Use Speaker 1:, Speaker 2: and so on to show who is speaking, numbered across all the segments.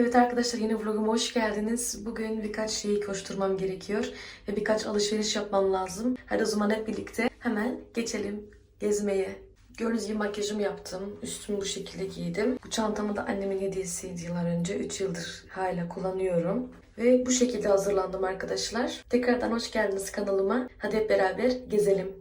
Speaker 1: Evet arkadaşlar yeni vloguma hoş geldiniz. Bugün birkaç şeyi koşturmam gerekiyor ve birkaç alışveriş yapmam lazım. Hadi o zaman hep birlikte hemen geçelim gezmeye. Gördüğünüz gibi makyajımı yaptım. Üstümü bu şekilde giydim. Bu çantamı da annemin hediyesiydi yıllar önce. 3 yıldır hala kullanıyorum. Ve bu şekilde hazırlandım arkadaşlar. Tekrardan hoş geldiniz kanalıma. Hadi hep beraber gezelim.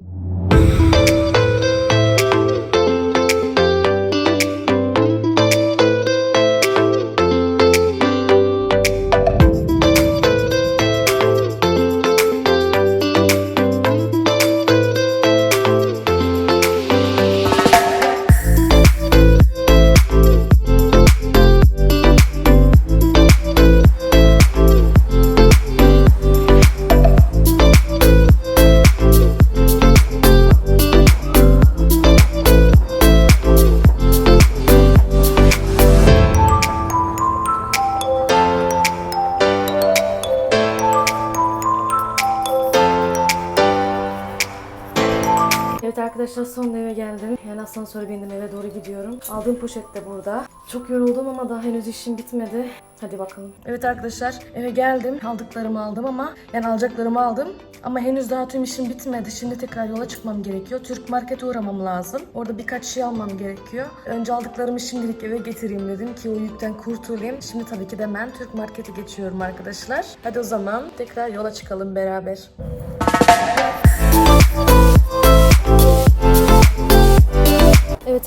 Speaker 1: Arkadaşlar sonunda eve geldim. Yani asansöre bindim eve doğru gidiyorum. Aldığım poşet de burada. Çok yoruldum ama daha henüz işim bitmedi. Hadi bakalım. Evet arkadaşlar eve geldim. Aldıklarımı aldım ama yani alacaklarımı aldım. Ama henüz daha tüm işim bitmedi. Şimdi tekrar yola çıkmam gerekiyor. Türk markete uğramam lazım. Orada birkaç şey almam gerekiyor. Önce aldıklarımı şimdilik eve getireyim dedim ki o yükten kurtulayım. Şimdi tabii ki de ben Türk markete geçiyorum arkadaşlar. Hadi o zaman tekrar yola çıkalım beraber.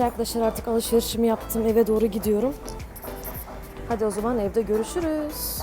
Speaker 1: Arkadaşlar artık alışverişimi yaptım. Eve doğru gidiyorum. Hadi o zaman evde görüşürüz.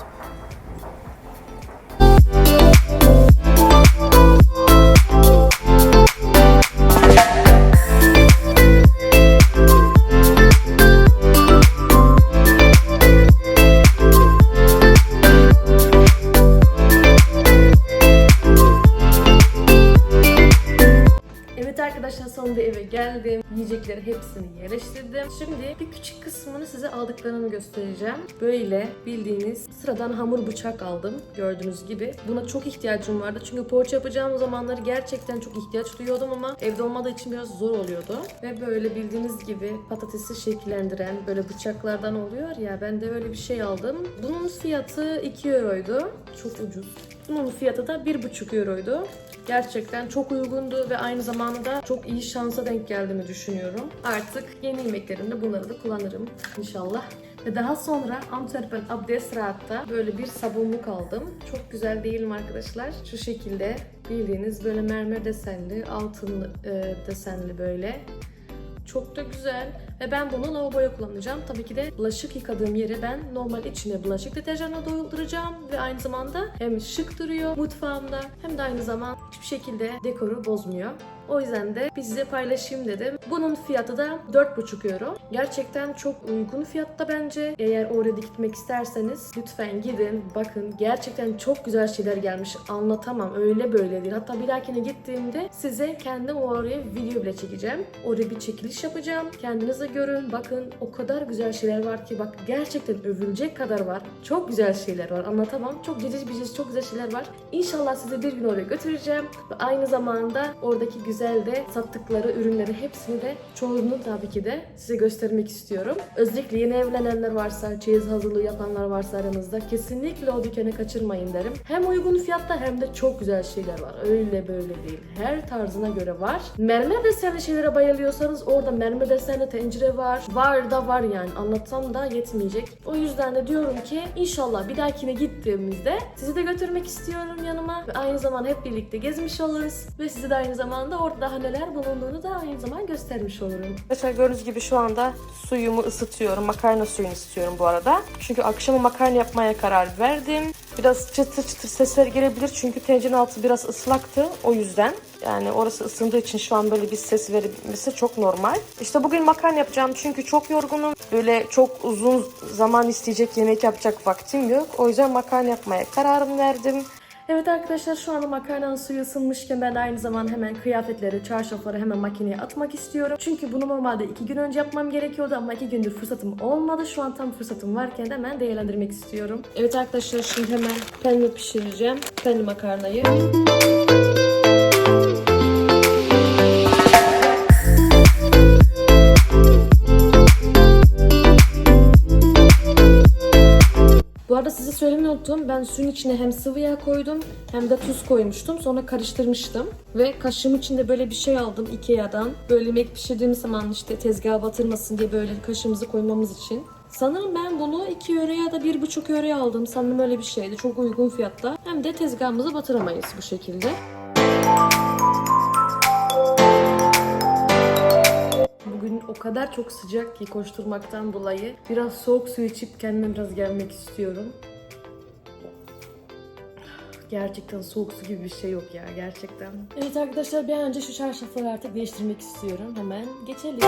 Speaker 1: Yerleştirdim. Şimdi bir küçük kısmını size aldıklarımı göstereceğim. Böyle bildiğiniz sıradan hamur bıçak aldım. Gördüğünüz gibi. Buna çok ihtiyacım vardı. Çünkü poğaça yapacağım zamanları gerçekten çok ihtiyaç duyuyordum ama evde olmadığı için biraz zor oluyordu. Ve böyle bildiğiniz gibi patatesi şekillendiren böyle bıçaklardan oluyor ya ben de öyle bir şey aldım. Bunun fiyatı 2 euroydu. Çok ucuz. Bunun fiyatı da 1,5 euroydu. Gerçekten çok uygundu ve aynı zamanda da çok iyi şansa denk geldiğimi düşünüyorum. Artık yeni yemeklerimde bunları da kullanırım inşallah. Ve daha sonra Antwerpen Abdesraat'ta böyle bir sabunluk aldım. Çok güzel değil mi arkadaşlar? Şu şekilde bildiğiniz böyle mermer desenli, altın e, desenli böyle. Çok da güzel. Ve ben bunu lavaboya kullanacağım. Tabii ki de bulaşık yıkadığım yeri ben normal içine bulaşık deterjanla dolduracağım. Ve aynı zamanda hem şık duruyor mutfağımda hem de aynı zaman hiçbir şekilde dekoru bozmuyor. O yüzden de bir size paylaşayım dedim. Bunun fiyatı da 4,5 euro. Gerçekten çok uygun fiyatta bence. Eğer oraya gitmek isterseniz lütfen gidin, bakın. Gerçekten çok güzel şeyler gelmiş. Anlatamam. Öyle böyle değil. Hatta bir dahakine gittiğimde size kendim oraya video bile çekeceğim. Oraya bir çekiliş yapacağım. Kendiniz de görün, bakın. O kadar güzel şeyler var ki bak gerçekten övülecek kadar var. Çok güzel şeyler var. Anlatamam. Çok cici cici çok güzel şeyler var. İnşallah sizi bir gün oraya götüreceğim. Ve aynı zamanda oradaki güzel de sattıkları ürünleri hepsini de çoğunu tabii ki de size göstermek istiyorum. Özellikle yeni evlenenler varsa, çeyiz hazırlığı yapanlar varsa aranızda kesinlikle o dükkanı kaçırmayın derim. Hem uygun fiyatta hem de çok güzel şeyler var. Öyle böyle değil. Her tarzına göre var. Mermer desenli şeylere bayılıyorsanız orada mermer desenli tencere var. Var da var yani. Anlatsam da yetmeyecek. O yüzden de diyorum ki inşallah bir dahakine gittiğimizde sizi de götürmek istiyorum yanıma. Ve aynı zamanda hep birlikte gezmiş oluruz. Ve sizi de aynı zamanda orada daha neler bulunduğunu da aynı zaman göstermiş olurum. Mesela gördüğünüz gibi şu anda suyumu ısıtıyorum. Makarna suyunu istiyorum bu arada. Çünkü akşama makarna yapmaya karar verdim. Biraz çıtır çıtır sesler gelebilir çünkü tencerenin altı biraz ıslaktı o yüzden. Yani orası ısındığı için şu an böyle bir ses verilmesi çok normal. İşte bugün makarna yapacağım çünkü çok yorgunum. Böyle çok uzun zaman isteyecek yemek yapacak vaktim yok. O yüzden makarna yapmaya kararım verdim. Evet arkadaşlar şu anda makarnanın suyu ısınmışken ben aynı zaman hemen kıyafetleri, çarşafları hemen makineye atmak istiyorum. Çünkü bunu normalde iki gün önce yapmam gerekiyordu ama iki gündür fırsatım olmadı. Şu an tam fırsatım varken de hemen değerlendirmek istiyorum. Evet arkadaşlar şimdi hemen penne pişireceğim. Penne makarnayı. arada unuttum. Ben suyun içine hem sıvı yağ koydum hem de tuz koymuştum. Sonra karıştırmıştım. Ve kaşığım içinde böyle bir şey aldım Ikea'dan. Böyle yemek pişirdiğimiz zaman işte tezgaha batırmasın diye böyle kaşığımızı koymamız için. Sanırım ben bunu 2 euroya ya da 1,5 euroya aldım. Sanırım öyle bir şeydi. Çok uygun fiyatta. Hem de tezgahımızı batıramayız bu şekilde. Bugün o kadar çok sıcak ki koşturmaktan dolayı biraz soğuk su içip kendime biraz gelmek istiyorum. Gerçekten soğuk su gibi bir şey yok ya gerçekten. Evet arkadaşlar bir an önce şu çarşafları artık değiştirmek istiyorum. Hemen geçelim.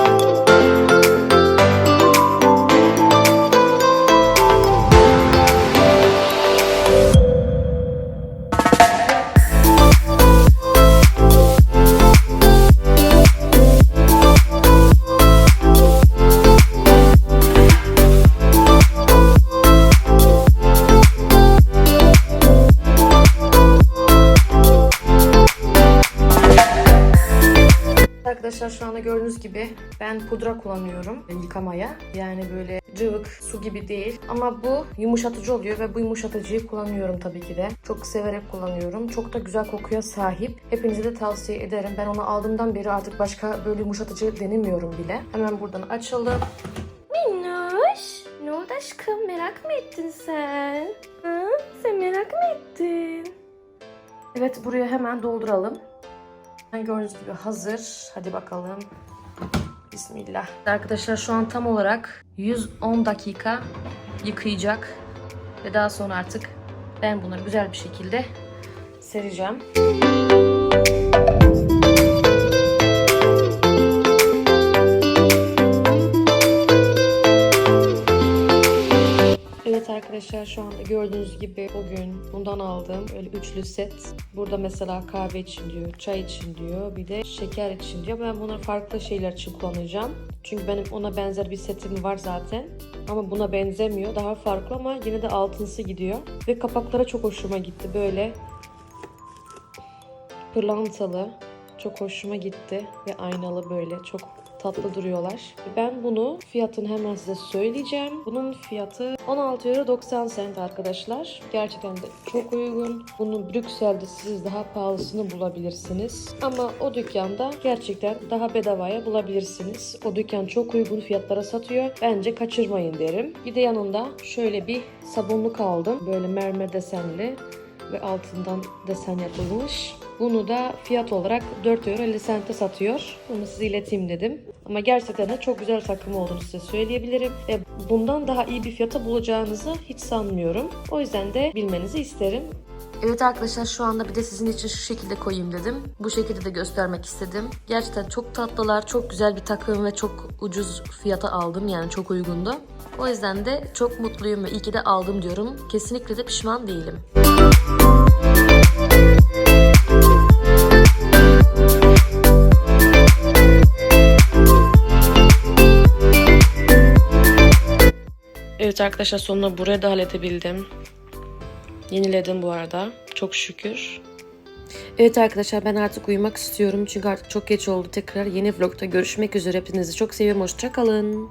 Speaker 1: Gördüğünüz gibi ben pudra kullanıyorum yıkamaya. Yani böyle cıvık su gibi değil. Ama bu yumuşatıcı oluyor ve bu yumuşatıcıyı kullanıyorum tabii ki de. Çok severek kullanıyorum. Çok da güzel kokuya sahip. Hepinize de tavsiye ederim. Ben onu aldığımdan beri artık başka böyle yumuşatıcı denemiyorum bile. Hemen buradan açalım. Minnoş, ne oldu aşkım? Merak mı ettin sen? Hı? Sen merak mı ettin? Evet buraya hemen dolduralım. Gördüğünüz gibi hazır. Hadi bakalım. Bismillah. Arkadaşlar şu an tam olarak 110 dakika yıkayacak. Ve daha sonra artık ben bunları güzel bir şekilde sereceğim. Arkadaşlar şu anda gördüğünüz gibi bugün bundan aldığım öyle üçlü set. Burada mesela kahve için diyor, çay için diyor, bir de şeker için diyor. Ben bunları farklı şeyler için kullanacağım. Çünkü benim ona benzer bir setim var zaten. Ama buna benzemiyor. Daha farklı ama yine de altınsı gidiyor. Ve kapaklara çok hoşuma gitti. Böyle pırlantalı. Çok hoşuma gitti. Ve aynalı böyle çok tatlı duruyorlar. Ben bunu fiyatını hemen size söyleyeceğim. Bunun fiyatı 16 euro 90 cent arkadaşlar. Gerçekten de çok uygun. Bunu Brüksel'de siz daha pahalısını bulabilirsiniz. Ama o dükkanda gerçekten daha bedavaya bulabilirsiniz. O dükkan çok uygun fiyatlara satıyor. Bence kaçırmayın derim. Bir de yanında şöyle bir sabunluk aldım. Böyle mermer desenli ve altından desen yapılmış. Bunu da fiyat olarak 4 euro 50 cent'e satıyor. Bunu size ileteyim dedim. Ama gerçekten de çok güzel takım olduğunu size söyleyebilirim. Ve bundan daha iyi bir fiyata bulacağınızı hiç sanmıyorum. O yüzden de bilmenizi isterim. Evet arkadaşlar şu anda bir de sizin için şu şekilde koyayım dedim. Bu şekilde de göstermek istedim. Gerçekten çok tatlılar, çok güzel bir takım ve çok ucuz fiyata aldım. Yani çok uygundu. O yüzden de çok mutluyum ve iyi ki de aldım diyorum. Kesinlikle de pişman değilim. Evet arkadaşlar sonunda buraya da halledebildim. Yeniledim bu arada. Çok şükür. Evet arkadaşlar ben artık uyumak istiyorum. Çünkü artık çok geç oldu. Tekrar yeni vlogda görüşmek üzere. Hepinizi çok seviyorum. Hoşçakalın.